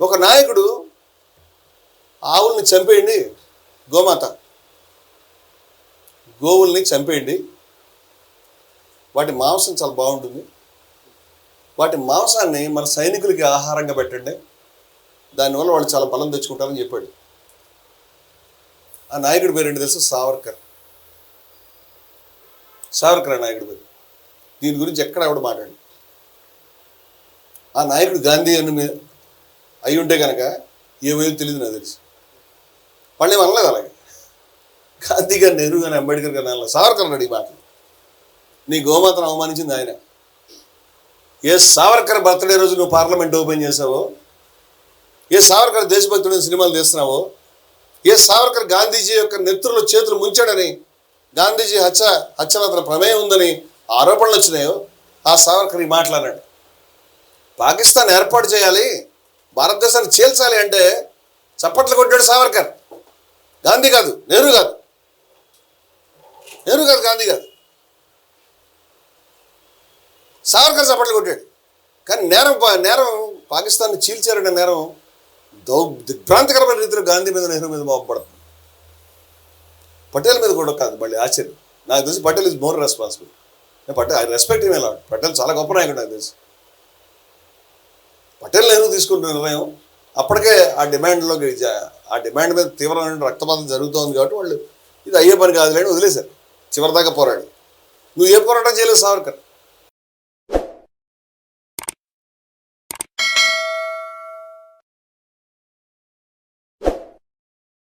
ఒక నాయకుడు ఆవుల్ని చంపేయండి గోమాత. గోవుల్ని చంపేయండి. వాటి మాంసం చాలా బాగుంటుంది. వాటి మాంసాన్ని మన సైనికులకి ఆహారంగా పెట్టండి. దానివల్ల వాళ్ళు చాలా బలం తెచ్చుకుంటారని చెప్పాడు. ఆ నాయకుడి పేరు ఏంటి తెలుసు? సావర్కర్. సావర్కర్ నాయకుడి పేరు. దీని గురించి ఎక్కడ ఆవిడ మాట్లాడి ఆ నాయకుడు గాంధీ అని అయి ఉంటే కనుక ఏమైందో తెలియదు నాకు తెలుసు. వాళ్ళు అనలేదు అలాగే. గాంధీ గారు నెహ్రూ కానీ అంబేద్కర్ గారు అనలేదు. సావర్కర్ అన్నాడు ఈ మాటలు నీ గోమాతను అవమానించింది ఆయన. ఏ సావర్కర్ బర్త్డే రోజు నువ్వు పార్లమెంట్ ఓపెన్ చేసావో ఏ సావర్కర్ దేశభక్తుడైన సినిమాలు తీస్తున్నావో ఏ సావర్కర్ గాంధీజీ యొక్క నెత్తురులో చేతులు ముంచాడని గాంధీజీ హత్య హత్యలో అతని ప్రమేయం ఉందని ఆరోపణలు వచ్చినాయో ఆ సావర్కర్ ఈ మాట్లాడాడు పాకిస్తాన్ ఏర్పాటు చేయాలి భారతదేశాన్ని చీల్చాలి అంటే చప్పట్లు కొట్టాడు సావర్కర్. గాంధీ కాదు నెహ్రూ కాదు. నెహ్రూ కాదు గాంధీ కాదు. సావర్కర్ చప్పట్లు కొట్టాడు. కానీ నేరం నేరం పాకిస్తాన్ చీల్చారనే నేరం దౌ దిగ్భ్రాంతికరమైన రీతిలో గాంధీ మీద నెహ్రూ మీద మోపబడుతుంది పటేల్ మీద కూడా కాదు మళ్ళీ ఆశ్చర్యం. నాకు తెలిసి Patel is more responsible Patel I respect him lot Patel చాలా గొప్ప నాయకుడు నాకు తెలుసు. పటేల్ నెహ్రూ తీసుకుంటున్న నిర్ణయం. అప్పటికే ఆ డిమాండ్లోకి ఆ డిమాండ్ మీద తీవ్రమైన రక్తపాతం జరుగుతోంది కాబట్టి వాళ్ళు ఇది అయ్యే పని కాదులేని వదిలేశారు. చివరిదాకా పోరాడు నువ్వు ఏ పోరాటం చేయలేదు సావర్కర్?